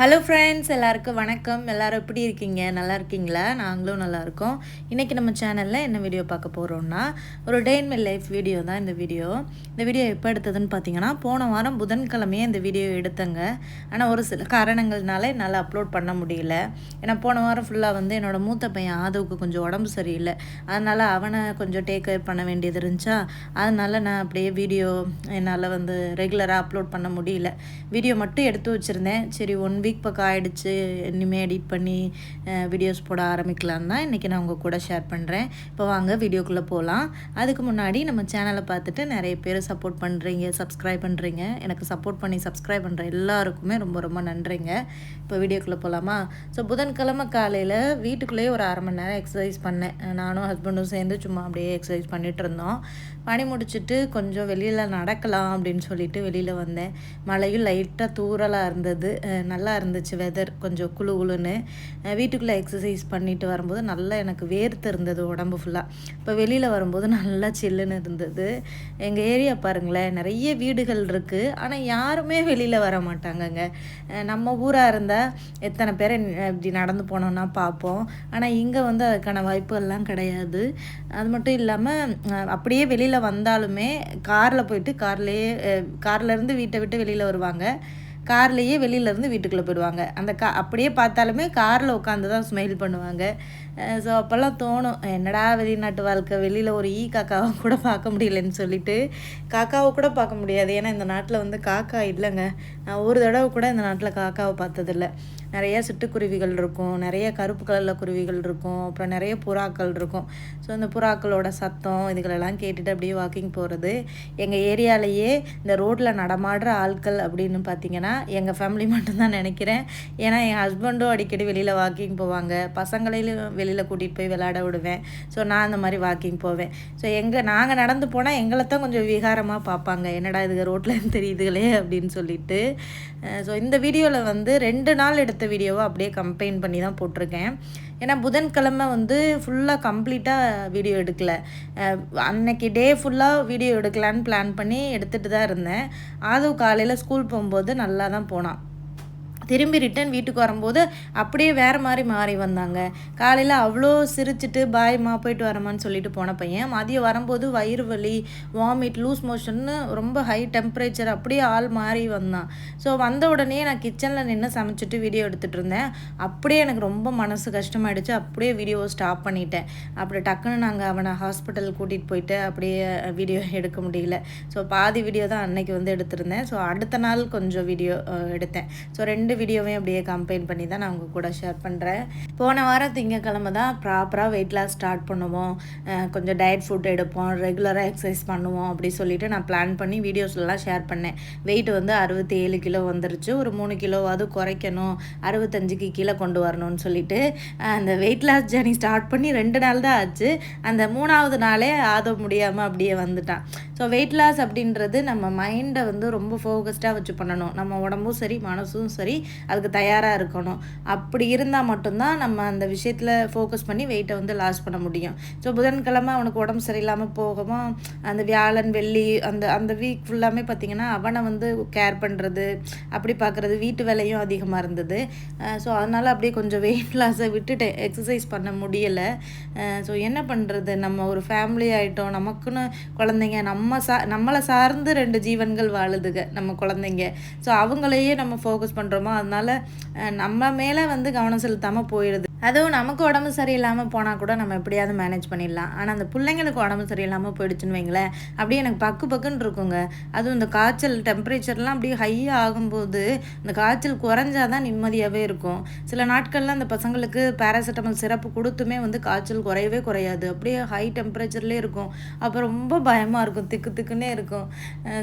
Hello friends எல்லாருக்கும் வணக்கம். எல்லோரும் எப்படி இருக்கீங்க? நல்லா இருக்கீங்களா? நாங்களும் நல்லா இருக்கோம். இன்றைக்கி நம்ம சேனலில் என்ன வீடியோ பார்க்க போகிறோம்னா ஒரு day in my life video தான் இந்த வீடியோ இந்த வீடியோ எப்போ எடுத்ததுன்னு பார்த்தீங்கன்னா போன வாரம் புதன்கிழமையே இந்த வீடியோ எடுத்தேங்க. ஆனால் ஒரு சில காரணங்கள்னால என்னால் அப்லோட் பண்ண முடியல. ஏன்னா போன வாரம் ஃபுல்லாக வந்து என்னோடய மூத்த பையன் ஆதவுக்கு கொஞ்சம் உடம்பு சரியில்லை. அதனால் அவனை கொஞ்சம் டேக் கேர் பண்ண வேண்டியது இருந்துச்சா? அதனால் நான் அப்படியே வீடியோ என்னால் வந்து ரெகுலராக அப்லோட் பண்ண முடியல. வீடியோ மட்டும் எடுத்து வச்சுருந்தேன். சரி ஒன் வீக் பக்கம் ஆகிடுச்சு இனிமேல் எடிட் பண்ணி வீடியோஸ் போட ஆரம்பிக்கலாம் தான் இன்றைக்கி நான் உங்கள் கூட ஷேர் பண்ணுறேன் இப்போ வாங்க வீடியோக்குள்ளே போகலாம் அதுக்கு முன்னாடி நம்ம சேனலை பார்த்துட்டு நிறைய பேர் சப்போர்ட் பண்ணுறீங்க சப்ஸ்கிரைப் பண்ணுறீங்க எனக்கு சப்போர்ட் பண்ணி சப்ஸ்கிரைப் பண்ணுற எல்லாருக்குமே ரொம்ப ரொம்ப நன்றிங்க. இப்போ வீடியோக்குள்ளே போகலாமா ஸோ புதன்கிழமை காலையில் வீட்டுக்குள்ளேயே ஒரு அரை மணி நேரம் எக்ஸசைஸ் பண்ணேன். நானும் ஹஸ்பண்டும் சேர்ந்து சும்மா அப்படியே எக்ஸசைஸ் பண்ணிகிட்டு இருந்தோம். பணி முடிச்சுட்டு கொஞ்சம் வெளியில் நடக்கலாம் அப்படின்னு சொல்லிட்டு வெளியில் வந்தேன். மழையும் லைட்டாக தூரலாக இருந்தது. நல்லா இருந்துச்சு வெதர் கொஞ்சம் குழு குழுன்னு வீட்டுக்குள்ளே எக்ஸசைஸ் பண்ணிட்டு வரும்போது நல்லா எனக்கு வேர்த்து இருந்தது உடம்பு ஃபுல்லாக இப்போ வெளியில் வரும்போது நல்லா சில்லுன்னு இருந்தது. எங்கள் ஏரியா பாருங்களேன் நிறைய வீடுகள் இருக்குது ஆனால் யாருமே வெளியில் வர மாட்டாங்கங்க. நம்ம ஊராக இருந்தால் எத்தனை பேர் இப்படி நடந்து போனோன்னா பார்ப்போம். ஆனால் இங்கே வந்து அதுக்கான வாய்ப்புகள்லாம் கிடையாது. அது மட்டும் இல்லாமல் அப்படியே வெளியில் வந்தாலுமே காரில் போயிட்டு கார்லேயே கார்லேருந்து வீட்டை விட்டு வெளியில் வருவாங்க. கார்லேயே வெளியிலேருந்து வீட்டுக்குள்ளே போயிடுவாங்க. அந்த கா அப்படியே பார்த்தாலுமே காரில் உட்காந்து தான் ஸ்மைல் பண்ணுவாங்க. ஸோ அப்போல்லாம் தோணும் என்னடா வெளிநாட்டு வாழ்க்கை வெளியில் ஒரு ஈ காக்காவை கூட பார்க்க முடியலன்னு சொல்லிட்டு காக்காவை கூட பார்க்க முடியாது. ஏன்னா இந்த நாட்டில் வந்து காக்கா இல்லைங்க. நான் ஒரு தடவை கூட இந்த நாட்டில் காக்காவை பார்த்ததில்ல. நிறைய சிட்டுக்குருவிகள் இருக்கும் நிறைய கருப்பு கலரில் குருவிகள் இருக்கும் அப்புறம் நிறைய புறாக்கள் இருக்கும். ஸோ இந்த புறாக்களோட சத்தம் இதுகளெல்லாம் கேட்டுட்டு அப்படியே வாக்கிங் போகிறது எங்கள் ஏரியாலேயே இந்த ரோட்டில் நடமாடுற ஆட்கள் அப்படின்னு பார்த்தீங்கன்னா எங்கள் ஃபேமிலி மட்டும்தான் நினைக்கிறேன். ஏன்னா என் ஹஸ்பண்டும் அடிக்கடி வெளியில் வாக்கிங் போவாங்க. பசங்களையும் வெளியில் கூட்டிகிட்டு போய் விளையாட விடுவேன். ஸோ நான் அந்த மாதிரி வாக்கிங் போவேன். ஸோ எங்கே நாங்கள் நடந்து போனால் எங்களை தான் கொஞ்சம் விகாரமாக பார்ப்பாங்க. என்னடா இது ரோட்டில் தெரியுதுகளே அப்படின்னு சொல்லிட்டு. ஸோ இந்த வீடியோவில் வந்து ரெண்டு நாள் எடுத்த வீடியோவை அப்படியே கம்பைன் பண்ணி தான் போட்டிருக்கேன். ஏன்னா புதன்கிழமை வந்து ஃபுல்லாக கம்ப்ளீட்டாக வீடியோ எடுக்கலை. அன்னைக்கு டே ஃபுல்லாக வீடியோ எடுக்கலான்னு பிளான் பண்ணி எடுத்துகிட்டு தான் இருந்தேன். ஆதவ் காலையில் ஸ்கூல் போகும்போது நல்லா தான் போனான். திரும்பி ரிட்டன் வீட்டுக்கு வரும்போது அப்படியே வேறு மாதிரி மாறி வந்தாங்க. காலையில் அவ்வளோ சிரிச்சிட்டு பாய்மா போயிட்டு வரமான்னு சொல்லிட்டு போன பையன். மதியம் வரும்போது வயிறு வலி வாமிட் லூஸ் மோஷன்னு ரொம்ப ஹை டெம்பரேச்சர் அப்படியே ஆள் மாறி வந்தான். ஸோ வந்த உடனே நான் கிச்சனில் நின்று சமைச்சிட்டு வீடியோ எடுத்துகிட்டு இருந்தேன். அப்படியே எனக்கு ரொம்ப மனசு கஷ்டமாயிடுச்சு. அப்படியே வீடியோவை ஸ்டாப் பண்ணிட்டேன். அப்படி டக்குன்னு நாங்கள் அவனை ஹாஸ்பிட்டல் கூட்டிகிட்டு போயிட்டு அப்படியே வீடியோ எடுக்க முடியல. ஸோ பாதி வீடியோ தான் அன்னைக்கு வந்து எடுத்திருந்தேன். ஸோ அடுத்த நாள் கொஞ்சம் வீடியோ எடுத்தேன். ஸோ ரெண்டு வீடியோவையும் அப்படியே கம்பைன் பண்ணி தான் நான் உங்கள் கூட ஷேர் பண்ணுறேன் போன வாரம் திங்கக்கிழமை தான் ப்ராப்பராக வெயிட் லாஸ் ஸ்டார்ட் பண்ணுவோம். கொஞ்சம் டயட் ஃபுட் எடுப்போம். ரெகுலராக எக்ஸசைஸ் பண்ணுவோம் அப்படி சொல்லிட்டு நான் பிளான் பண்ணி வீடியோஸ்லாம் ஷேர் பண்ணேன். வெயிட் வந்து அறுபத்தி ஏழு கிலோ வந்துருச்சு. ஒரு மூணு கிலோவாவது குறைக்கணும். அறுபத்தஞ்சுக்கு கீழே கொண்டு வரணும்னு சொல்லிட்டு அந்த வெயிட் லாஸ் ஜேர்னி ஸ்டார்ட் பண்ணி ரெண்டு நாள் தான் ஆச்சு. அந்த மூணாவது நாளே ஆத முடியாமல் அப்படியே வந்துட்டான். ஸோ வெயிட் லாஸ் அப்படின்றது நம்ம மைண்டை வந்து ரொம்ப ஃபோக்கஸ்டாக வச்சு பண்ணணும். நம்ம உடம்பும் சரி மனசும் சரி அதுக்கு தயாராக இருக்கணும். அப்படி இருந்தால் மட்டும்தான் நம்ம அந்த விஷயத்தில் ஃபோக்கஸ் பண்ணி வெயிட்டை வந்து லாஸ் பண்ண முடியும். ஸோ புதன்கிழமை அவனுக்கு உடம்பு சரியில்லாமல் போகவும் அந்த வியாழன் வெள்ளி அந்த அந்த வீக் ஃபுல்லாமே பார்த்திங்கன்னா அவனை வந்து கேர் பண்ணுறது அப்படி பார்க்குறது வீட்டு வேலையும் அதிகமாக இருந்தது. ஸோ அதனால் அப்படியே கொஞ்சம் வெயிட் லாஸை விட்டுட்டேன். எக்ஸசைஸ் பண்ண முடியலை. ஸோ என்ன பண்ணுறது நம்ம ஒரு ஃபேமிலி ஆகிட்டோம் நமக்குன்னு குழந்தைங்க நம்ம நம்ம சா நம்மளை சார்ந்து ரெண்டு ஜீவன்கள் வாழுதுக நம்ம குழந்தைங்க. ஸோ அவங்களையே நம்ம ஃபோக்கஸ் பண்ணுறோமோ அதனால் நம்ம மேலே வந்து கவனம் செலுத்தாமல் போயிடுது அதுவும் நமக்கு உடம்பு சரியில்லாமல் போனால் கூட நம்ம எப்படியாவது மேனேஜ் பண்ணிடலாம். ஆனால் அந்த பிள்ளைங்களுக்கு உடம்பு சரியில்லாமல் போயிடுச்சுன்னு வைங்களேன். அப்படியே எனக்கு பக்கு பக்குன்னு இருக்குங்க. அதுவும் இந்த காய்ச்சல் டெம்பரேச்சர்லாம் அப்படியே ஹையாக ஆகும்போது இந்த காய்ச்சல் குறைஞ்சாதான் நிம்மதியாகவே இருக்கும். சில நாட்கள்லாம் அந்த பசங்களுக்கு பேராசிட்டமல் சிறப்பு கொடுத்துமே வந்து காய்ச்சல் குறையவே குறையாது. அப்படியே ஹை டெம்பரேச்சர்லேயே இருக்கும். அப்போ ரொம்ப பயமாக இருக்கும். திக்கு திக்குன்னே இருக்கும்.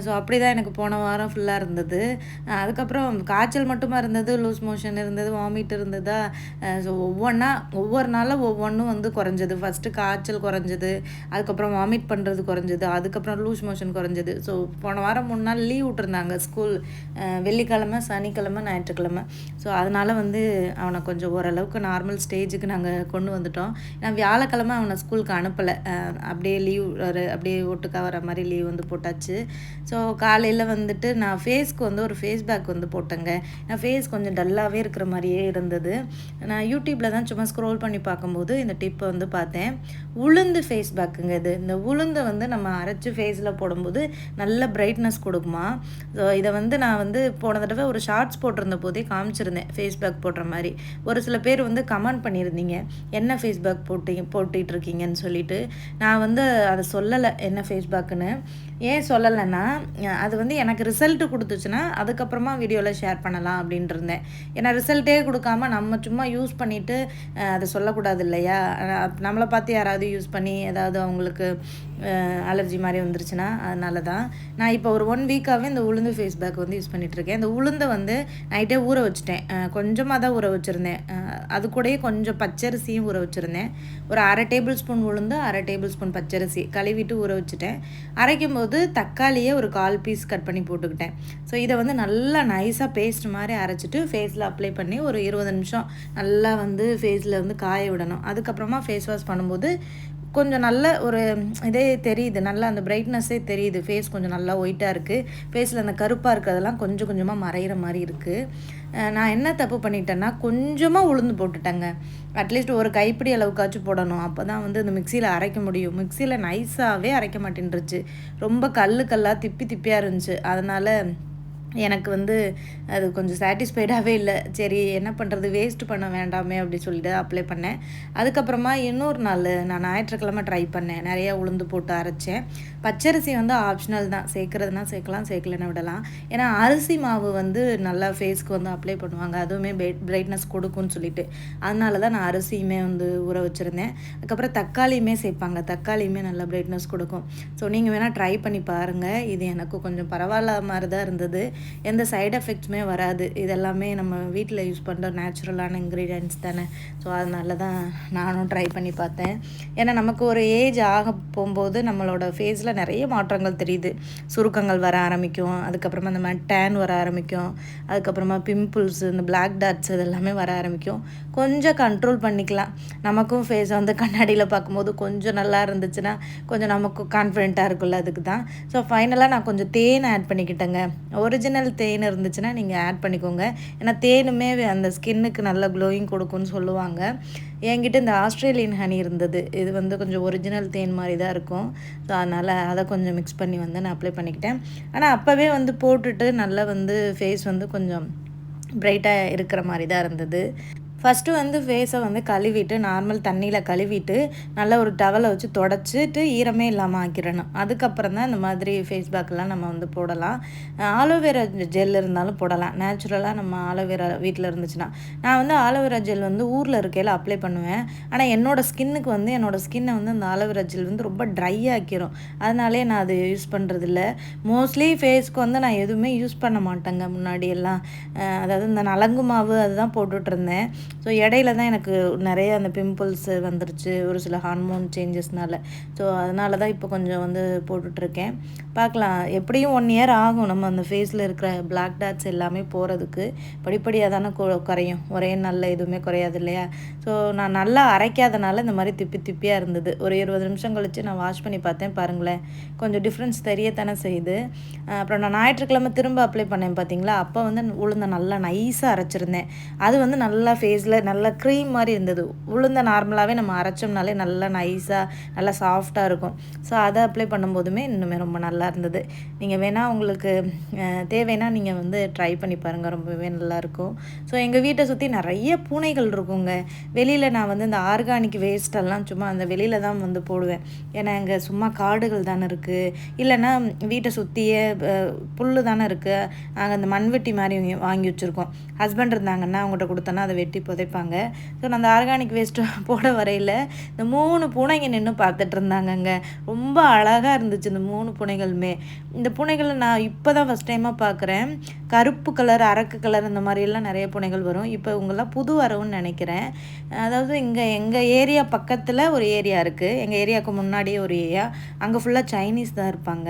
ஸோ அப்படி தான் எனக்கு போன வாரம் ஃபுல்லாக இருந்தது. அதுக்கப்புறம் காய்ச்சல் மட்டுமா இருந்தது? லூஸ் மோஷன் இருந்தது? வாமிட் இருந்ததா? ஸோ ஒவ்வொரு ஒவ்வொன்றா ஒவ்வொரு நாளும் ஒவ்வொன்றும் வந்து குறைஞ்சது. ஃபஸ்ட்டு காய்ச்சல் குறைஞ்சது அதுக்கப்புறம் வாமிட் பண்ணுறது குறைஞ்சது அதுக்கப்புறம் லூஸ் மோஷன் குறைஞ்சது. ஸோ போன வாரம் மூணு நாள் லீவ் விட்டுருந்தாங்க. ஸ்கூல் வெள்ளிக்கிழமை சனிக்கிழமை ஞாயிற்றுக்கிழமை. ஸோ அதனால் வந்து அவனை கொஞ்சம் ஓரளவுக்கு நார்மல் ஸ்டேஜுக்கு நாங்கள் கொண்டு வந்துட்டோம். ஏன்னா வியாழக்கிழமை அவனை ஸ்கூலுக்கு அனுப்பலை. அப்படியே லீவ் அப்படியே ஒட்டுக்கா வர மாதிரி லீவ் வந்து போட்டாச்சு. ஸோ காலையில் வந்துட்டு நான் ஃபேஸ்க்கு வந்து ஒரு ஃபேஸ் பேக் வந்து போட்டேங்க. நான் ஃபேஸ் கொஞ்சம் டல்லாகவே இருக்கிற மாதிரியே இருந்தது. நான் யூடியூப்பில் தான் சும்மா ஸ்க்ரோல் பண்ணி பார்க்கும்போது இந்த டிப்பை வந்து பார்த்தேன். உளுந்து ஃபேஸ் பேக்குங்க இது. இந்த உளுந்தை வந்து நம்ம அரைச்சி ஃபேஸில் போடும்போது நல்ல பிரைட்னஸ் கொடுக்குமா? ஸோ இதை வந்து நான் வந்து போன தடவை ஒரு ஷார்ட்ஸ் போட்டிருந்த போதே காமிச்சிருந்தேன் ஃபேஸ் பேக் போடுற மாதிரி. ஒரு சில பேர் வந்து கமெண்ட் பண்ணியிருந்தீங்க என்ன ஃபேஸ் பேக் போட்டி போட்டிகிட்டு இருக்கீங்கன்னு சொல்லிட்டு? நான் வந்து அதை சொல்லலை என்ன ஃபேஸ் பேக்குன்னு ஏன் சொல்லலைன்னா அது வந்து எனக்கு ரிசல்ட்டு கொடுத்துச்சுன்னா அதுக்கப்புறமா வீடியோவில் ஷேர் பண்ணலாம் அப்படின்ட்டு இருந்தேன். ஏன்னா ரிசல்ட்டே கொடுக்காம நம்ம சும்மா யூஸ் பண்ணிவிட்டு அதை சொல்லக்கூடாது இல்லையா? நம்மளை பார்த்து யாராவது யூஸ் பண்ணி ஏதாவது அவங்களுக்கு அலர்ஜி மாதிரி வந்துருச்சுன்னா அதனால தான் நான் இப்போ ஒரு ஒன் வீக்காகவே இந்த உளுந்து ஃபேஸ் பேக் வந்து யூஸ் பண்ணிகிட்ருக்கேன் இந்த உளுந்தை வந்து நைட்டே ஊற வச்சுட்டேன். கொஞ்சமாக தான் ஊற வச்சுருந்தேன். அது கூடயே கொஞ்சம் பச்சரிசியும் ஊற வச்சுருந்தேன். ஒரு அரை டேபிள் ஸ்பூன் உளுந்து அரை டேபிள் ஸ்பூன் பச்சரிசி கழுவிட்டு ஊற வச்சுட்டேன். அரைக்கும் போது தக்காளியே ஒரு கால் பீஸ் கட் பண்ணி போட்டுக்கிட்டேன். ஸோ இதை வந்து நல்லா நைஸாக பேஸ்ட் மாதிரி அரைச்சிட்டு ஃபேஸில் அப்ளை பண்ணி ஒரு இருபது நிமிஷம் நல்லா வந்து ஃபேஸில் வந்து காய விடணும். அதுக்கப்புறமா ஃபேஸ் வாஷ் பண்ணும்போது கொஞ்சம் நல்ல ஒரு இதே தெரியுது. நல்லா அந்த பிரைட்னஸ்ஸே தெரியுது. ஃபேஸ் கொஞ்சம் நல்லா ஒயிட்டாக இருக்குது ஃபேஸில் அந்த கருப்பாக இருக்கிறதெல்லாம் கொஞ்சம் கொஞ்சமாக மறையிற மாதிரி இருக்குது நான் என்ன தப்பு பண்ணிட்டேன்னா கொஞ்சமாக உளுந்து போட்டுட்டேங்க. அட்லீஸ்ட் ஒரு கைப்பிடி அளவுக்காச்சும் போடணும். அப்போ தான் வந்து இந்த மிக்சியில் அரைக்க முடியும். மிக்சியில் நைஸாகவே அரைக்க மாட்டேன்ருச்சு ரொம்ப கல் கல்லாக திப்பி திப்பியாக இருந்துச்சு. அதனால் எனக்கு வந்து அது கொஞ்சம் சாட்டிஸ்ஃபைடாகவே இல்லை. சரி என்ன பண்ணுறது வேஸ்ட் பண்ண வேண்டாமே அப்படி சொல்லிட்டு அப்ளை பண்ணேன். அதுக்கப்புறமா இன்னொரு நாள் நான் ஞாயிற்றுக்கிழமை ட்ரை பண்ணேன். நிறையா உளுந்து போட்டு அரைச்சேன். பச்சரிசி வந்து ஆப்ஷனல் தான். சேர்க்குறதுனா சேர்க்கலாம் சேர்க்கலன்னு விடலாம். ஏன்னா அரிசி மாவு வந்து நல்லா ஃபேஸ்க்கு வந்து அப்ளை பண்ணுவாங்க. அதுவுமே பிரைட்னஸ் கொடுக்கும்னு சொல்லிட்டு. அதனால தான் நான் அரிசியுமே வந்து ஊற வச்சுருந்தேன். அதுக்கப்புறம் தக்காளியுமே சேர்ப்பாங்க. தக்காளியுமே நல்லா பிரைட்னஸ் கொடுக்கும். ஸோ நீங்கள் வேணால் ட்ரை பண்ணி பாருங்கள் இது எனக்கு கொஞ்சம் பரவாயில்ல மாதிரி தான் இருந்தது. எந்த சைடு எஃபெக்ட்ஸுமே வராது. இதெல்லாமே நம்ம வீட்டில் யூஸ் பண்ணுற நேச்சுரலான இன்க்ரீடியன்ட்ஸ் தானே. ஸோ அதனால தான் நானும் ட்ரை பண்ணி பார்த்தேன். ஏன்னா நமக்கு ஒரு ஏஜ் ஆக போகும்போது நம்மளோட ஃபேஸில் நிறைய மாற்றங்கள் தெரியுது. சுருக்கங்கள் வர ஆரம்பிக்கும். அதுக்கப்புறமா இந்த மாதிரி டேன் வர ஆரம்பிக்கும். அதுக்கப்புறமா பிம்பிள்ஸ் இந்த பிளாக் டாட்ஸ் இதெல்லாமே வர ஆரம்பிக்கும். கொஞ்சம் கண்ட்ரோல் பண்ணிக்கலாம். நமக்கும் ஃபேஸ் வந்து கண்ணாடியில் பார்க்கும்போது கொஞ்சம் நல்லா இருந்துச்சுன்னா கொஞ்சம் நமக்கு கான்ஃபிடென்ட்டாக இருக்குல்ல அதுக்கு தான் ஸோ ஃபைனலாக நான் கொஞ்சம் தேன் ஆட் பண்ணிக்கிட்டேங்க. ஒரிஜினல் ஒரிஜினல் தேன் இருந்துச்சுன்னா நீங்கள் ஆட் பண்ணிக்கோங்க. ஏன்னா தேனுமே அந்த ஸ்கின்னுக்கு நல்ல க்ளோயிங் கொடுக்கும்னு சொல்லுவாங்க. என்கிட்ட இந்த ஆஸ்திரேலியன் ஹனி இருந்தது. இது வந்து கொஞ்சம் ஒரிஜினல் தேன் மாதிரி தான் இருக்கும். ஸோ அதனால் அதை கொஞ்சம் மிக்ஸ் பண்ணி வந்து நான் அப்ளை பண்ணிக்கிட்டேன். ஆனால் அப்போவே வந்து போட்டுட்டு நல்லா வந்து ஃபேஸ் வந்து கொஞ்சம் பிரைட்டாக இருக்கிற மாதிரி தான் இருந்தது. ஃபஸ்ட்டு வந்து ஃபேஸை வந்து கழுவிட்டு நார்மல் தண்ணியில் கழுவிட்டு நல்லா ஒரு டவலை வச்சு தொடச்சிட்டு ஈரமே இல்லாமல் ஆக்கிடணும். அதுக்கப்புறம் தான் இந்த மாதிரி ஃபேஸ் பேக்கெலாம் நம்ம வந்து போடலாம். ஆலோவேரா ஜெல் இருந்தாலும் போடலாம். நேச்சுரலாக நம்ம ஆலோவேரா வீட்டில் இருந்துச்சுன்னா. நான் வந்து ஆலோவேரா ஜெல் வந்து ஊரில் இருக்கையில் அப்ளை பண்ணுவேன். ஆனால் என்னோடய ஸ்கின்னுக்கு வந்து என்னோடய ஸ்கின்னை வந்து அந்த ஆலோவேரா ஜெல் வந்து ரொம்ப ட்ரை ஆக்கிரும். அதனாலே நான் அது யூஸ் பண்ணுறதில்ல மோஸ்ட்லி ஃபேஸ்க்கு வந்து நான் எதுவுமே யூஸ் பண்ண மாட்டேங்க முன்னாடியெல்லாம். அதாவது இந்த நலங்கு மாவு அதுதான் போட்டுட்ருந்தேன் ஸோ இடையில தான் எனக்கு நிறைய அந்த பிம்பிள்ஸ் வந்துருச்சு ஒரு சில ஹார்மோன் சேஞ்சஸ்னால ஸோ அதனால தான் இப்போ கொஞ்சம் வந்து போட்டுட்ருக்கேன். பார்க்கலாம் எப்படியும் ஒன் இயர் ஆகும் நம்ம அந்த ஃபேஸில் இருக்கிற பிளாக் டாட்ஸ் எல்லாமே போகிறதுக்கு படிப்படியாக தானே குறையும். ஒரே நல்ல எதுவுமே குறையாது இல்லையா? ஸோ நான் நல்லா அரைக்காதனால இந்த மாதிரி திப்பி திப்பியாக இருந்தது. ஒரு இருபது நிமிஷம் கழித்து நான் வாஷ் பண்ணி பார்த்தேன் பாருங்களேன். கொஞ்சம் டிஃப்ரென்ஸ் தெரியத்தானே செய்யுது. அப்புறம் நான் ஞாயிற்றுக்கிழமை திரும்ப அப்ளை பண்ணேன் பார்த்தீங்களா? அப்போ வந்து உளுந்த நல்லா நைஸாக அரைச்சிருந்தேன். அது வந்து நல்லா ஃபேஸ் சைஸில் நல்லா க்ரீம் மாதிரி இருந்தது. உளுந்த நார்மலாகவே நம்ம அரைச்சோம்னாலே நல்லா நைஸாக நல்லா சாஃப்டாக இருக்கும். ஸோ அதை அப்ளை பண்ணும்போதுமே இன்னுமே ரொம்ப நல்லா இருந்தது. நீங்கள் வேணால் உங்களுக்கு தேவைன்னா நீங்கள் வந்து ட்ரை பண்ணி பாருங்கள் ரொம்பவே நல்லாயிருக்கும் ஸோ எங்கள் வீட்டை சுற்றி நிறைய பூனைகள் இருக்குங்க. வெளியில் நான் வந்து இந்த ஆர்கானிக் வேஸ்ட்டெல்லாம் சும்மா அந்த வெளியில் தான் வந்து போடுவேன். ஏன்னா இங்கே சும்மா காடுகள் தானே இருக்குது இல்லைன்னா வீட்டை சுற்றியே புல் தானே இருக்குது நாங்கள் அந்த மண்வெட்டி மாதிரி வாங்கி வச்சுருக்கோம். ஹஸ்பண்ட் இருந்தாங்கன்னா அவங்கள்ட்ட கொடுத்தோன்னா அதை வெட்டி புதைப்பாங்க. ஸோ நான் அந்த ஆர்கானிக் வேஸ்ட்டு போட வரையில் இந்த மூணு பூனைங்க நின்று பார்த்துட்டு இருந்தாங்கங்க. ரொம்ப அழகாக இருந்துச்சு இந்த மூணு பூனைகளுமே. இந்த பூனைகளை நான் இப்போ தான் ஃபஸ்ட் டைமாக பார்க்குறேன். கருப்பு கலர் அரக்கு கலர் இந்த மாதிரியெல்லாம் நிறைய பூனைகள் வரும். இப்போ இவங்கெல்லாம் புது வரவுன்னு நினைக்கிறேன். அதாவது இங்கே எங்கள் ஏரியா பக்கத்தில் ஒரு ஏரியா இருக்குது எங்கள் ஏரியாவுக்கு முன்னாடியே ஒரு ஏரியா. அங்கே ஃபுல்லாக சைனீஸ் தான் இருப்பாங்க.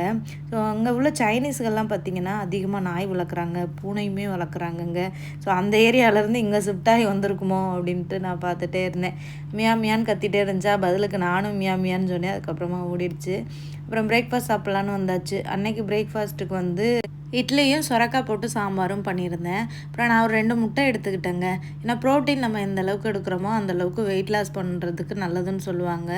ஸோ அங்கே உள்ள சைனீஸ்கள்லாம் பார்த்திங்கன்னா அதிகமாக நாய் வளர்க்குறாங்க. பூனையுமே வளர்க்குறாங்கங்க. ஸோ அந்த ஏரியாவிலேருந்து இங்கே ஷிஃப்ட் ஆகி வந்திருக்குமோ அப்படின்ட்டு நான் பார்த்துட்டே இருந்தேன். மியா மியான்னு கத்திட்டே இருந்துச்சா? பதிலுக்கு நானும் மியா மியான்னு சொன்னேன். அதுக்கப்புறமா ஓடிடுச்சு. அப்புறம் பிரேக்ஃபாஸ்ட் சாப்பிட்லான்னு வந்தாச்சு. அன்னைக்கு பிரேக்ஃபாஸ்ட்டுக்கு வந்து இட்லியும் சுரக்காய் போட்டு சாம்பாரும் பண்ணியிருந்தேன். அப்புறம் நான் ஒரு ரெண்டு முட்டை எடுத்துக்கிட்டேங்க. ஏன்னா ப்ரோட்டீன் நம்ம எந்த அளவுக்கு எடுக்கிறோமோ அந்த அளவுக்கு வெயிட் லாஸ் பண்ணுறதுக்கு நல்லதுன்னு சொல்லுவாங்க.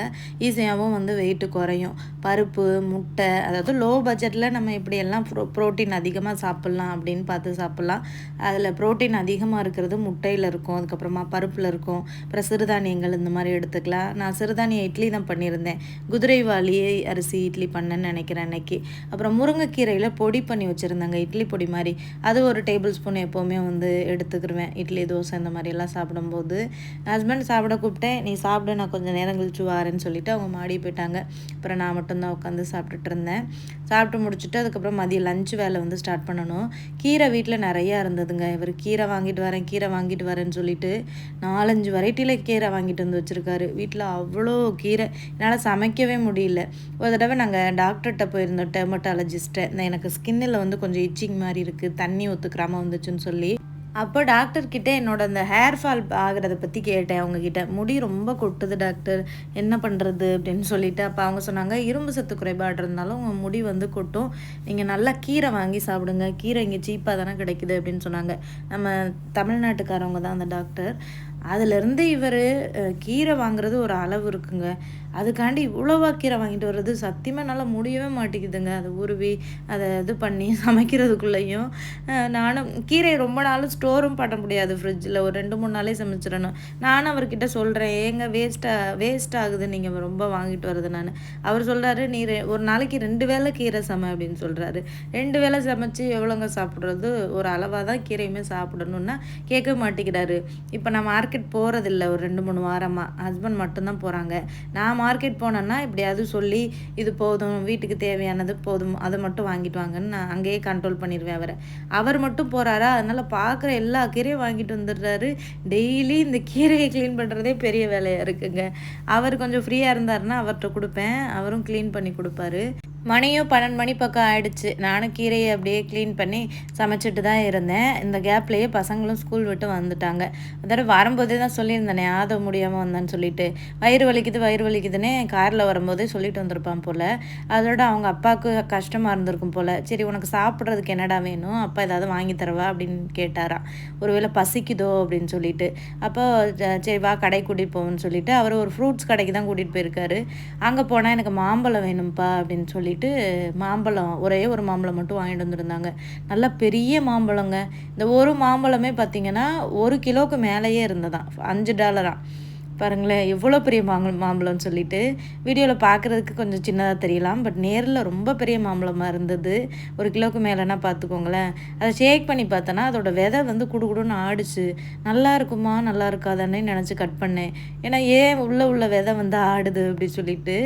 ஈஸியாகவும் வந்து வெயிட்டு குறையும். பருப்பு முட்டை அதாவது லோ பட்ஜெட்டில் நம்ம இப்படியெல்லாம் ப்ரோ ப்ரோட்டீன் அதிகமாக சாப்பிட்லாம் அப்படின்னு பார்த்து சாப்பிட்லாம். அதில் ப்ரோட்டீன் அதிகமாக இருக்கிறது முட்டையில் இருக்கும். அதுக்கப்புறமா பருப்பில் இருக்கும். அப்புறம் சிறுதானியங்கள் இந்த மாதிரி எடுத்துக்கலாம். நான் சிறுதானிய இட்லி தான் பண்ணியிருந்தேன். குதிரைவாளி அரிசி இட்லி பண்ணேன்னு நினைக்கிறேன் அன்னைக்கு. அப்புறம் முருங்கைக்கீரையில் பொடி பண்ணி வச்சுருந்தேன் நாங்கள் இட்லி பொடி மாதிரி அது ஒரு டேபிள் ஸ்பூன் எப்போவுமே வந்து எடுத்துக்கிருவேன். இட்லி தோசை இந்த மாதிரியெல்லாம் சாப்பிடும்போது. ஹஸ்பண்ட் சாப்பிட கூப்பிட்டேன். நீ சாப்பிட நான் கொஞ்சம் நேரம் கழிச்சு வாரேன்னு சொல்லிவிட்டு அவங்க மாடி போயிட்டாங்க. அப்புறம் நான் மட்டும்தான் உட்காந்து சாப்பிட்டுட்டு இருந்தேன். சாப்பிட்டு முடிச்சுட்டு அதுக்கப்புறம் மதியம் லஞ்ச் வேலை வந்து ஸ்டார்ட் பண்ணணும். கீரை வீட்டில் நிறையா இருந்ததுங்க. இவர் கீரை வாங்கிட்டு வரேன் கீரை வாங்கிட்டு வரேன்னு சொல்லிட்டு நாலஞ்சு வெரைட்டியில் கீரை வாங்கிட்டு வந்து வச்சுருக்காரு. வீட்டில் அவ்வளோ கீரை. என்னால் சமைக்கவே முடியல. ஒரு தடவை நாங்கள் டாக்டர்கிட்ட போயிருந்தோம் டெர்மட்டாலஜிஸ்ட்டை எனக்கு ஸ்கின்னில் வந்து கொஞ்சம் இச்சிங் மாதிரி இருக்குது தண்ணி ஒத்துக்கிறாமல் வந்துச்சுன்னு சொல்லி. அப்போ டாக்டர்கிட்ட என்னோட அந்த ஹேர் ஃபால் ஆகிறத பற்றி கேட்டேன் அவங்கக்கிட்ட முடி ரொம்ப கொட்டுது டாக்டர் என்ன பண்ணுறது அப்படின்னு சொல்லிட்டு அப்போ அவங்க சொன்னாங்க இரும்பு சத்து குறைபாடு இருந்தாலும் உங்கள் முடி வந்து கொட்டும். நீங்கள் நல்லா கீரை வாங்கி சாப்பிடுங்க. கீரை இங்கே சீப்பாக தானே கிடைக்குது அப்படின்னு சொன்னாங்க. நம்ம தமிழ்நாட்டுக்காரவங்க தான் அந்த டாக்டர் அதுலேருந்து இவர் கீரை வாங்குறது ஒரு அளவு இருக்குங்க. அதுக்காண்டி இவ்வளோவா கீரை வாங்கிட்டு வர்றது? சத்தியமாக நல்லா முடியவே மாட்டேங்குதுங்க. அதை உருவி அதை இது பண்ணி சமைக்கிறதுக்குள்ளேயும் நானும் கீரை ரொம்ப நாளும் ஸ்டோரும் பண்ண முடியாது ஃப்ரிட்ஜில் ஒரு ரெண்டு மூணு நாளே சமைச்சிடணும். நானும் அவர்கிட்ட சொல்கிறேன் ஏங்க வேஸ்ட்டாக வேஸ்ட் ஆகுது. நீங்கள் ரொம்ப வாங்கிட்டு வர்றது நான். அவர் சொல்கிறாரு நீ ஒரு நாளைக்கு ரெண்டு வேளை கீரை சமை அப்படின்னு சொல்கிறாரு ரெண்டு வேளை சமைச்சு எவ்வளோங்க சாப்பிட்றது? ஒரு அளவாக தான் கீரையுமே சாப்பிடணுன்னா கேட்க மாட்டேங்கிறாரு. இப்போ நான் மார்க்கெட் போகிறதில்ல ஒரு ரெண்டு மூணு வாரமாக ஹஸ்பண்ட் மட்டும்தான் போகிறாங்க நான் மார்க்கெட் போனேன்னா எப்படியாவது சொல்லி இது போதும் வீட்டுக்கு தேவையானது போதும் அதை மட்டும் வாங்கிட்டு வாங்கன்னு நான் அங்கேயே கண்ட்ரோல் பண்ணிடுவேன் அவரை. அவர் மட்டும் போகிறாரா அதனால் பார்க்குற எல்லா கீரையும் வாங்கிட்டு வந்துடுறாரு. டெய்லி இந்த கீரையை க்ளீன் பண்ணுறதே பெரிய வேலையாக இருக்குங்க. அவர் கொஞ்சம் ஃப்ரீயாக இருந்தாருன்னா அவர்கிட்ட கொடுப்பேன். அவரும் க்ளீன் பண்ணி கொடுப்பாரு. மணியும் பன்னெண்டு மணி பக்கம் ஆயிடுச்சு. நானும் கீரையை அப்படியே க்ளீன் பண்ணி சமைச்சிட்டு தான் இருந்தேன். இந்த கேப்லேயே பசங்களும் ஸ்கூல் விட்டு வந்துட்டாங்க. அதோட வரும்போதே தான் சொல்லியிருந்தேனே ஆத முடியாமல் வந்தேன்னு சொல்லிட்டு. வயிறு வலிக்குது வயிறு வலிக்குதுன்னு காரில் வரும்போதே சொல்லிட்டு வந்திருப்பான் போல். அதோட அவங்க அப்பாவுக்கு கஷ்டமாக இருந்திருக்கும் போல். சரி உனக்கு சாப்பிட்றதுக்கு என்னடா வேணும்? அப்பா ஏதாவது வாங்கி தரவா? அப்படின்னு கேட்டாராம். ஒருவேளை பசிக்குதோ? அப்படின்னு சொல்லிட்டு. அப்போ சரி வா கடை கூட்டிகிட்டு போவோம்னு சொல்லிட்டு அவர் ஒரு ஃப்ரூட்ஸ் கடைக்கு தான் கூட்டிகிட்டு போயிருக்காரு. அங்கே போனால் எனக்கு மாம்பழம் வேணும்ப்பா அப்படின்னு சொல்லி சொல்லிட்டு மாம்பழம் ஒரே ஒரு மாம்பழம் மட்டும் வாங்கிட்டு வந்துருந்தாங்க. நல்லா பெரிய மாம்பழங்க. இந்த ஒரு மாம்பழமே பார்த்திங்கன்னா ஒரு கிலோவுக்கு மேலேயே இருந்ததான் அஞ்சு டாலராக பாருங்களேன் எவ்வளோ பெரிய மாம்பழம் மாம்பழம்னு சொல்லிட்டு. வீடியோவில் பார்க்குறதுக்கு கொஞ்சம் சின்னதாக தெரியலாம் பட் நேரில் ரொம்ப பெரிய மாம்பழமாக இருந்தது. ஒரு கிலோவுக்கு மேலேனா பார்த்துக்கோங்களேன் அதை ஷேக் பண்ணி பார்த்தோன்னா அதோட விதை வந்து குடுகுடுன்னு ஆடிச்சு. நல்லா இருக்குமா? நல்லா இருக்காதானே நினச்சி கட் பண்ணேன். ஏன்னா ஏன் உள்ளே உள்ள விதை வந்து ஆடுது அப்படி சொல்லிட்டு.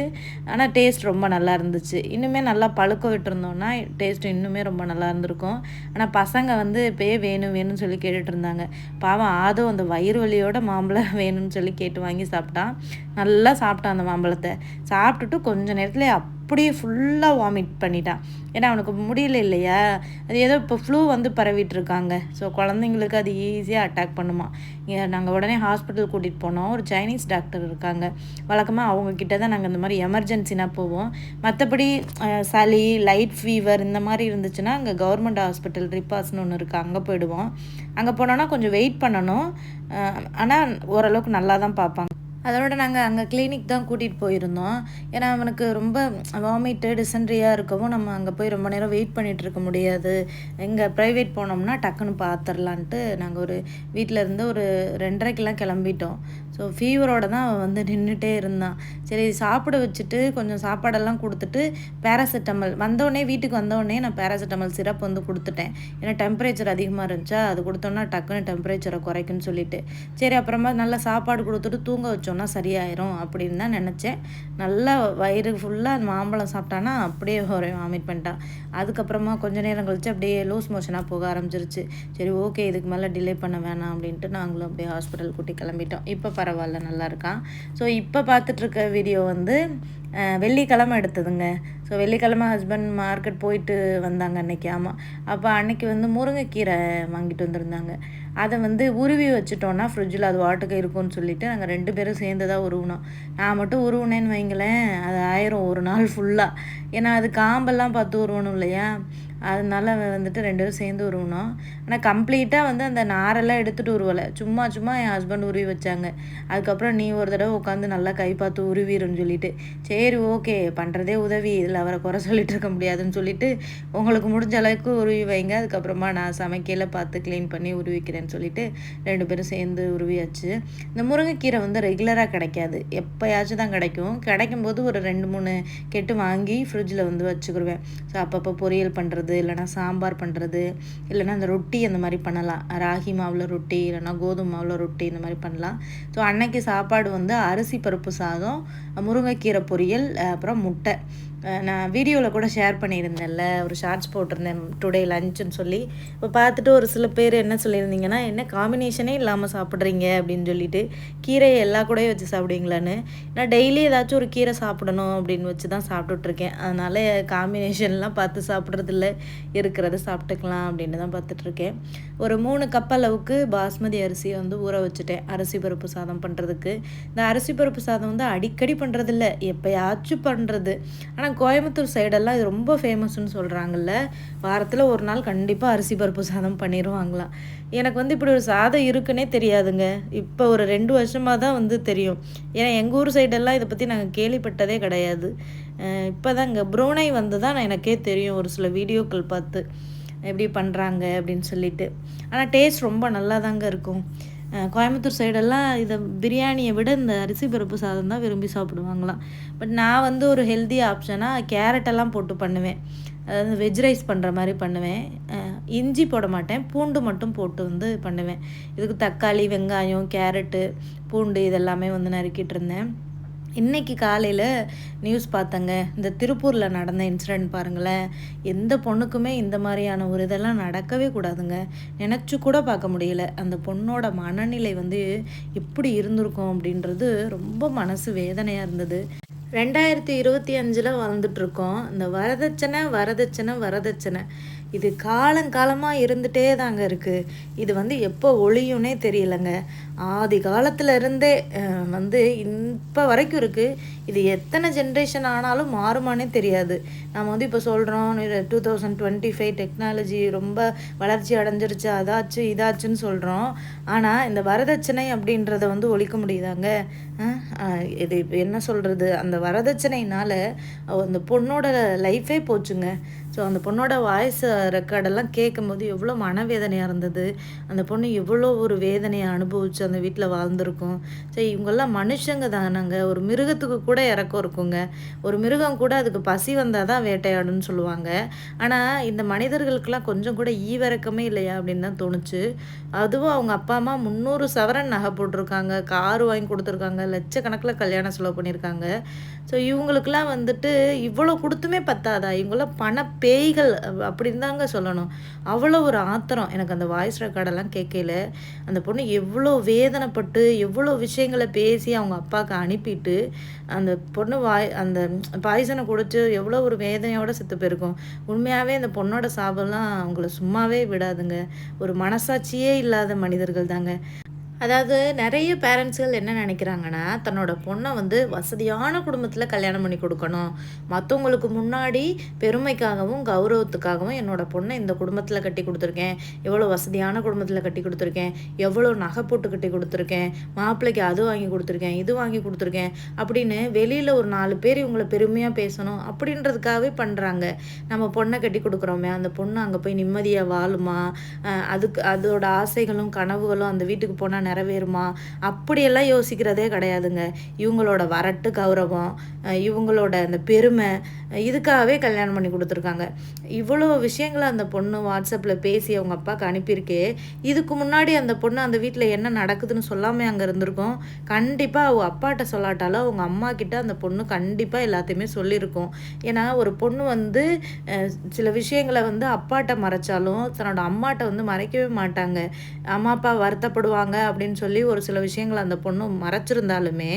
ஆனால் டேஸ்ட் ரொம்ப நல்லா இருந்துச்சு. இன்னுமே நல்லா பழுக்க விட்டுருந்தோம்னா டேஸ்ட் இன்னுமே ரொம்ப நல்லா இருந்திருக்கும். ஆனால் பசங்க வந்து இப்போயே வேணும் வேணும்னு சொல்லி கேட்டுட்டு இருந்தாங்க. பாவம் ஆதோ அந்த வயிறு வலியோட மாம்பழம் வேணும்னு சொல்லி கேட்டு வாங்கி சாப்பிட்டான் நல்லா சாப்பிட்டான் அந்த மாம்பழத்தை. சாப்பிட்டுட்டு கொஞ்சம் நேரத்தில் அப்படியே ஃபுல்லாக வாமிட் பண்ணிட்டான். ஏன்னா அவனுக்கு முடியல இல்லையா? அது ஏதோ இப்போ ஃப்ளூ வந்து பரவிட்டு இருக்காங்க ஸோ குழந்தைங்களுக்கு அது ஈஸியாக அட்டாக் பண்ணுமா. நாங்கள் உடனே ஹாஸ்பிட்டல் கூட்டிகிட்டு போனோம். ஒரு சைனீஸ் டாக்டர் இருக்காங்க. வழக்கமாக அவங்கக்கிட்ட தான் நாங்கள் இந்த மாதிரி எமர்ஜென்சினா போவோம். மற்றபடி சளி லைட் ஃபீவர் இந்த மாதிரி இருந்துச்சுன்னா அங்கே கவர்மெண்ட் ஹாஸ்பிட்டல் ரிப்பாஸ்னு ஒன்று இருக்குது அங்கே போயிடுவோம். அங்கே போனோன்னா கொஞ்சம் வெயிட் பண்ணணும். ஆனால் ஓரளவுக்கு நல்லா தான் பார்ப்பாங்க. அதோட நாங்கள் அங்கே கிளினிக் தான் கூட்டிகிட்டு போயிருந்தோம். ஏன்னா அவனுக்கு ரொம்ப வாமிட்டு டிசன்ட்ரியாக இருக்கவும் நம்ம அங்கே போய் ரொம்ப நேரம் வெயிட் பண்ணிகிட்டு இருக்க முடியாது. எங்கே ப்ரைவேட் போனோம்னா டக்குன்னு பார்த்துடலான்ட்டு நாங்கள் ஒரு வீட்டில் இருந்து ஒரு ரெண்டரைக்கெலாம் கிளம்பிட்டோம். ஸோ ஃபீவரோட தான் அவன் வந்து நின்றுட்டே இருந்தான். சரி சாப்பிட வச்சுட்டு கொஞ்சம் சாப்பாடெல்லாம் கொடுத்துட்டு பேராசிட்டமல் வந்தோடனே வீட்டுக்கு வந்தோடனே நான் பேராசிட்டமல் சிரப் வந்து கொடுத்துட்டேன். ஏன்னா டெம்பரேச்சர் அதிகமாக இருந்துச்சா அது கொடுத்தோன்னா டக்குன்னு டெம்பரேச்சரை குறைக்குன்னு சொல்லிட்டு. சரி அப்புறமா நல்லா சாப்பாடு கொடுத்துட்டு தூங்க வச்சோம். சாப்பிட்டோன்னா சரியாயிரும் அப்படின்னு தான் நினச்சேன். நல்லா வயிறு ஃபுல்லாக மாம்பழம் சாப்பிட்டானா அப்படியே ஒரே வாமிட் பண்ணிட்டான். அதுக்கப்புறமா கொஞ்ச நேரம் கழிச்சு அப்படியே லூஸ் மோஷனாக போக ஆரம்பிச்சிருச்சு. சரி ஓகே இதுக்கு மேலே டிலே பண்ண வேணாம் அப்படின்ட்டு நாங்களும் அப்படியே ஹாஸ்பிட்டல் கூட்டி கிளம்பிட்டோம். இப்போ பரவாயில்ல நல்லா இருக்கான். ஸோ இப்போ பார்த்துட்ருக்க வீடியோ வந்து வெள்ளிக்கிழமை எடுத்ததுங்க. ஸோ வெள்ளிக்கிழமை ஹஸ்பண்ட் மார்க்கெட் போயிட்டு வந்தாங்க அன்னைக்கு. ஆமாம் அப்போ அன்னைக்கு வந்து முருங்கைக்கீரை வாங்கிட்டு வந்திருந்தாங்க. அதை வந்து உருவி வச்சுட்டோன்னா ஃப்ரிட்ஜில் அது வாட்டுக்கு இருக்கும்னு சொல்லிட்டு நாங்கள் ரெண்டு பேரும் சேர்ந்து தான் உருவினோம். நான் மட்டும் உருவினேன்னு வைங்களேன் அது ஆயிரும் ஒரு நாள் ஃபுல்லாக ஏன்னா அது காம்பெல்லாம் பார்த்து உருவணும் இல்லையா? அதனால வந்துட்டு ரெண்டு பேரும் சேர்ந்து உருவினோம் ஆனால் கம்ப்ளீட்டாக வந்து அந்த நாரெல்லாம் எடுத்துகிட்டு உருவலை. சும்மா சும்மா என் ஹஸ்பண்ட் உருவி வச்சாங்க. அதுக்கப்புறம் நீ ஒரு தடவை உட்காந்து நல்லா கை பார்த்து உருவிருன்னு சொல்லிட்டு சரி ஓகே பண்ணுறதே உதவி. இதில் அவரை குறை சொல்லிட்டு இருக்க முடியாதுன்னு சொல்லிட்டு உங்களுக்கு முடிஞ்ச அளவுக்கு உருவி வைங்க. அதுக்கப்புறமா நான் சமைக்கையில் பார்த்து க்ளீன் பண்ணி உருவிக்கிறேன்னு சொல்லிட்டு ரெண்டு பேரும் சேர்ந்து உருவியாச்சு. இந்த முருங்கைக்கீரை வந்து ரெகுலராக கிடைக்காது. எப்போயாச்சும் தான் கிடைக்கும். கிடைக்கும் போது ஒரு ரெண்டு மூணு கெட்டு வாங்கி ஃப்ரிட்ஜில் வந்து வச்சுக்கிடுவேன் ஸோ அப்பப்போ பொரியல் பண்ணுறது பண்ணுறது இல்லைனா சாம்பார் பண்ணுறது இல்லைனா அந்த ரொட்டி அந்த மாதிரி பண்ணலாம். ராகி மாவில் ரொட்டி இல்லைனா கோதுமை மாவில் ரொட்டி இந்த மாதிரி பண்ணலாம். ஸோ அன்னைக்கு சாப்பாடு வந்து அரிசி பருப்பு சாதம் முருங்கைக்கீரை பொரியல் அப்புறம் முட்டை. நான் வீடியோவில் கூட ஷேர் பண்ணியிருந்தேன்ல ஒரு ஷார்ட்ஸ் போட்டிருந்தேன் டுடே லஞ்சுன்னு சொல்லி. இப்போ பார்த்துட்டு ஒரு சில பேர் என்ன சொல்லியிருந்தீங்கன்னா என்ன காம்பினேஷனே இல்லாமல் சாப்பிட்றீங்க? அப்படின்னு சொல்லிட்டு கீரையை எல்லா கூடயும் வச்சு சாப்பிடுவீங்களான்னு. நான் டெய்லி ஏதாச்சும் ஒரு கீரை சாப்பிடணும் அப்படின்னு வச்சு தான் சாப்பிட்டுட்ருக்கேன். அதனால் காம்பினேஷன்லாம் பார்த்து சாப்பிட்றதில்ல இருக்கிறத சாப்பிட்டுக்கலாம் அப்படின்னு தான் பார்த்துட்ருக்கேன். ஒரு மூணு கப் அளவுக்கு பாஸ்மதி அரிசியை வந்து ஊற வச்சுட்டேன் அரிசி பருப்பு சாதம் பண்ணுறதுக்கு இந்த அரிசி பருப்பு சாதம் வந்து அடிக்கடி பண்ணுறதில்ல எப்போயாச்சும் பண்ணுறது ஆனால் ஆனால் கோயம்புத்தூர் சைடெல்லாம் இது ரொம்ப ஃபேமஸ்ன்னு சொல்கிறாங்கல்ல வாரத்தில் ஒரு நாள் கண்டிப்பாக அரிசி பருப்பு சாதம் பண்ணிடுவாங்களாம் எனக்கு வந்து இப்படி ஒரு சாதம் இருக்குன்னே தெரியாதுங்க. இப்போ ஒரு ரெண்டு வருஷமாக தான் வந்து தெரியும். ஏன்னா எங்கள் ஊர் சைடெல்லாம் இதை பற்றி நாங்கள் கேள்விப்பட்டதே கிடையாது. இப்போ தான் இங்கே ப்ரூனை வந்து தான் எனக்கே தெரியும். ஒரு சில வீடியோக்கள் பார்த்து. எப்படி பண்ணுறாங்க அப்படின்னு சொல்லிட்டு. ஆனால் டேஸ்ட் ரொம்ப நல்லா தாங்க இருக்கும். கோயம்புத்தூர் சைடெல்லாம் இதை பிரியாணியை விட இந்த அரிசி பருப்பு சாதம் தான் விரும்பி சாப்பிடுவாங்களாம். பட் நான் வந்து ஒரு ஹெல்தி ஆப்ஷனாக கேரட்டெல்லாம் போட்டு பண்ணுவேன். அதாவது வெஜ் ரைஸ் பண்ணுற மாதிரி பண்ணுவேன். இஞ்சி போட மாட்டேன். பூண்டு மட்டும் போட்டு வந்து பண்ணுவேன். இதுக்கு தக்காளி வெங்காயம் கேரட்டு பூண்டு இதெல்லாமே வந்து நறுக்கிட்டு இருந்தேன். இன்றைக்கி காலையில் நியூஸ் பார்த்தங்க. இந்த திருப்பூரில் நடந்த இன்சிடெண்ட் பாருங்களேன். எந்த பொண்ணுக்குமே இந்த மாதிரியான ஒரு இதெல்லாம் நடக்கவே கூடாதுங்க. நினச்சி கூட பார்க்க முடியல. அந்த பொண்ணோட மனநிலை வந்து எப்படி இருந்திருக்கும் அப்படின்றது ரொம்ப மனசு வேதனையாக இருந்தது. ரெண்டாயிரத்தி இருபத்தி அஞ்சில் வளர்ந்துட்டுருக்கோம் இந்த வரதட்சணை வரதட்சணை வரதட்சணை. இது காலங்காலமாக இருந்துகிட்டே தாங்க இருக்குது இது வந்து எப்போ ஒளியும்னே தெரியலைங்க. ஆதி காலத்தில் இருந்தே வந்து இப்போ வரைக்கும் இருக்குது இது எத்தனை ஜென்ரேஷன் ஆனாலும் மாறுமானே தெரியாது. நம்ம வந்து இப்போ சொல்கிறோம் two thousand twenty five technology ரொம்ப வளர்ச்சி அடைஞ்சிருச்சு அதாச்சு இதாச்சுன்னு சொல்கிறோம் ஆனால் இந்த வரதட்சணை அப்படின்றத வந்து ஒழிக்க முடியுதாங்க? இது என்ன சொல்கிறது அந்த வரதட்சணையினால் அந்த பொண்ணோட லைஃபே போச்சுங்க. ஸோ அந்த பொண்ணோட வாய்ஸ் ரெக்கார்டெல்லாம் கேட்கும்போது எவ்வளோ மனவேதனையாக இருந்தது. அந்த பொண்ணு எவ்வளோ ஒரு வேதனையை அனுபவிச்சு அந்த வீட்டில் வாழ்ந்துருக்கும். சரி இவங்கெல்லாம் மனுஷங்க தானாங்க. ஒரு மிருகத்துக்கு கூட இறக்கம் இருக்குங்க. ஒரு மிருகம் கூட அதுக்கு பசி வந்தால் தான் வேட்டையாடுன்னு சொல்லுவாங்க. ஆனால் இந்த மனிதர்களுக்கெல்லாம் கொஞ்சம் கூட ஈவிறக்கமே இல்லையா அப்படின்னு தான் தோணுச்சு. அதுவும் அவங்க அப்பா அம்மா முந்நூறு சவரன் நகை போட்டிருக்காங்க. கார் வாங்கி கொடுத்துருக்காங்க. லட்சக்கணக்கில் கல்யாணம் செலவு பண்ணியிருக்காங்க. ஸோ இவங்களுக்கெல்லாம் வந்துட்டு இவ்வளோ கொடுத்துமே பத்தாதா? இவங்களாம் பண பேய்கள் அப்படின்னு தாங்க சொல்லணும். அவ்வளோ ஒரு ஆத்திரம். எனக்கு அந்த வாய்ஸ் ரெக்கார்டெல்லாம் கேட்கல அந்த பொண்ணு எவ்வளோ வேதனைப்பட்டு எவ்வளோ விஷயங்களை பேசி அவங்க அப்பாவுக்கு அனுப்பிட்டு அந்த பொண்ணு வாய் அந்த பாய்சனை குடிச்சு எவ்வளோ ஒரு வேதனையோடு செத்து போயிருக்கும். உண்மையாகவே அந்த பொண்ணோட சாபம்லாம் அவங்கள சும்மாவே விடாதுங்க. ஒரு மனசாட்சியே இல்லாத மனிதர்கள் தாங்க. அதாவது நிறைய பேரண்ட்ஸ்கள் என்ன நினைக்கிறாங்கன்னா தன்னோட பொண்ணை வந்து வசதியான குடும்பத்தில் கல்யாணம் பண்ணி கொடுக்கணும். மற்றவங்களுக்கு முன்னாடி பெருமைக்காகவும் கௌரவத்துக்காகவும் என்னோட பொண்ணை இந்த குடும்பத்தில் கட்டி கொடுத்துருக்கேன். எவ்வளோ வசதியான குடும்பத்தில் கட்டி கொடுத்துருக்கேன். எவ்வளோ நகை போட்டு கட்டி கொடுத்துருக்கேன். மாப்பிள்ளைக்கு அது வாங்கி கொடுத்துருக்கேன் இது வாங்கி கொடுத்துருக்கேன் அப்படின்னு வெளியில் ஒரு நாலு பேர் இவங்களை பெருமையாக பேசணும் அப்படின்றதுக்காகவே பண்ணுறாங்க நம்ம பொண்ணை கட்டி கொடுக்குறோமே அந்த பொண்ணு அங்கே போய் நிம்மதியாக வாழுமா? அதுக்கு அதோட ஆசைகளும் கனவுகளும் அந்த வீட்டுக்கு போனால் நிறைவேறுமா? அப்படியெல்லாம் யோசிக்கிறதே கிடையாதுங்க. இவங்களோட வரட்டு கௌரவம் இவங்களோட அந்த பெருமை இதுக்காகவே கல்யாணம் பண்ணி கொடுத்துருக்காங்க. இவ்வளோ விஷயங்களை அந்த பொண்ணு வாட்ஸ்அப்பில் பேசி அவங்க அப்பாவுக்கு அனுப்பியிருக்கே இதுக்கு முன்னாடி அந்த பொண்ணு அந்த வீட்டில் என்ன நடக்குதுன்னு சொல்லாமல் அங்கே இருந்திருக்கும். கண்டிப்பாக அவங்க அப்பாட்ட சொல்லாட்டாலும் அவங்க அம்மா கிட்ட அந்த பொண்ணு கண்டிப்பாக எல்லாத்தையுமே சொல்லியிருக்கும். ஏன்னா ஒரு பொண்ணு வந்து சில விஷயங்களை வந்து அப்பாட்ட மறைச்சாலும் தன்னோட அம்மாட்ட வந்து மறைக்கவே மாட்டாங்க. அம்மா அப்பா வருத்தப்படுவாங்க அப்படின்னு சொல்லி ஒரு சில விஷயங்களை அந்த பொண்ணு மறைச்சிருந்தாலுமே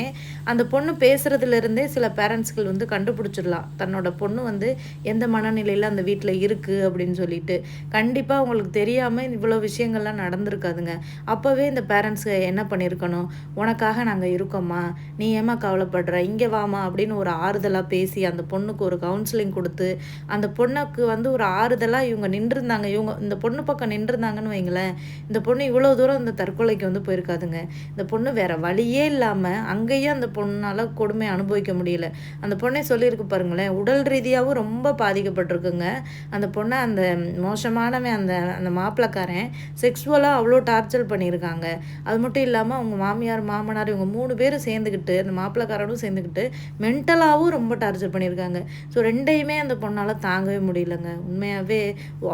அந்த பொண்ணு பேசுகிறதுலேருந்தே சில பேரண்ட்ஸ்கள் வந்து கண்டுபிடிச்சிடலாம். தன்னோட பொண்ணு வந்து எந்த மனநிலையில் அந்த வீட்டில் இருக்குது அப்படின்னு சொல்லிட்டு. கண்டிப்பாக அவங்களுக்கு தெரியாமல் இவ்வளோ விஷயங்கள்லாம் நடந்திருக்காதுங்க. அப்போவே இந்த பேரண்ட்ஸ் என்ன பண்ணியிருக்கணும் உனக்காக நாங்கள் இருக்கோம்மா. நீ ஏமா கவலைப்படுற? இங்கே வாமா அப்படின்னு ஒரு ஆறுதலாக பேசி அந்த பொண்ணுக்கு ஒரு கவுன்சிலிங் கொடுத்து அந்த பொண்ணுக்கு வந்து ஒரு ஆறுதலாக இவங்க நின்றுருந்தாங்க. இவங்க இந்த பொண்ணு பக்கம் நின்றுருந்தாங்கன்னு வைங்களேன் இந்த பொண்ணு இவ்வளோ தூரம் இந்த தற்கொலைக்கு வந்து போயிருக்காதுங்க. இந்த பொண்ணு வேற வழியே இல்லாமல் அங்கேயே அந்த பொண்ணால் கொடுமை அனுபவிக்க முடியல. அந்த பொண்ணை சொல்லியிருக்கு பாருங்களேன் உடல் ரீதியாகவும் ரொம்ப பாதிக்கப்பட்டிருக்குங்க. அந்த பொண்ணை அந்த மோசமானவன் அந்த அந்த மாப்பிளக்காரன் செக்ஸுவலாக அவ்வளோ டார்ச்சர் பண்ணியிருக்காங்க. அது மட்டும் இல்லாமல் அவங்க மாமியார் மாமனார் இவங்க மூணு பேரும் சேர்ந்துக்கிட்டு அந்த மாப்பிளக்காரனும் சேர்ந்துக்கிட்டு மென்டலாகவும் ரொம்ப டார்ச்சர் பண்ணியிருக்காங்க. ஸோ ரெண்டையுமே அந்த பொண்ணால் தாங்கவே முடியலங்க. உண்மையாகவே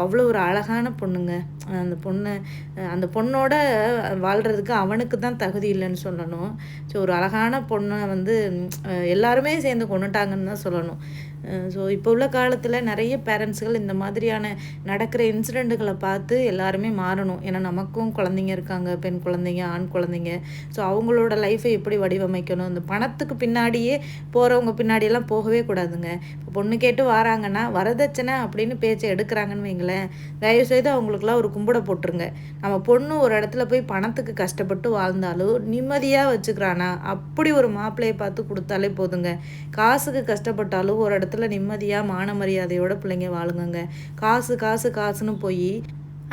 அவ்வளோ ஒரு அழகான பொண்ணுங்க. அந்த பொண்ணு அந்த பொண்ணோட வாழ்கிறதுக்கு அவனுக்கு தான் தகுதி இல்லைன்னு சொல்லணும். ஸோ ஒரு அழகான பொண்ணை வந்து எல்லாருமே சேர்ந்து கொண்டுட்டாங்கன்னு தான் சொல்லணும். ஸோ இப்போ உள்ள காலத்தில் நிறைய பேரண்ட்ஸுகள் இந்த மாதிரியான நடக்கிற இன்சிடெண்ட்டுகளை பார்த்து எல்லாருமே மாறணும். ஏன்னா நமக்கும் குழந்தைங்க இருக்காங்க பெண் குழந்தைங்க ஆண் குழந்தைங்க. ஸோ அவங்களோட லைஃப்பை எப்படி வடிவமைக்கணும்? இந்த பணத்துக்கு பின்னாடியே போகிறவங்க பின்னாடியெல்லாம் போகவே கூடாதுங்க. இப்போ பொண்ணு கேட்டு வராங்கன்னா வரதட்சணை அப்படின்னு பேச்சை எடுக்கிறாங்கன்னு வைங்களேன் தயவுசெய்து அவங்களுக்குலாம் ஒரு கும்பிட போட்டுருங்க. நம்ம பொண்ணு ஒரு இடத்துல போய் பணத்துக்கு கஷ்டப்பட்டு வாழ்ந்தாலும் நிம்மதியாக வச்சுக்கிறானா அப்படி ஒரு மாப்பிள்ளையை பார்த்து கொடுத்தாலே போதுங்க. காசுக்கு கஷ்டப்பட்டாலும் ஒரு இடத்துல இடத்துல நிம்மதியாக மான மரியாதையோட பிள்ளைங்க வாழுங்கங்க. காசு காசு காசுன்னு போய்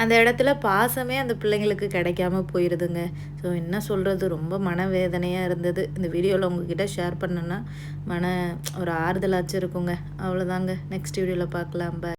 அந்த இடத்துல பாசமே அந்த பிள்ளைங்களுக்கு கிடைக்காம போயிடுதுங்க ஸோ என்ன சொல்கிறது ரொம்ப மனவேதனையாக இருந்தது. இந்த வீடியோவில் உங்ககிட்ட ஷேர் பண்ணேன்னா மன ஒரு ஆறுதலாச்சும் இருக்குங்க. அவ்வளோதாங்க நெக்ஸ்ட் வீடியோவில் பார்க்கலாம் பாய்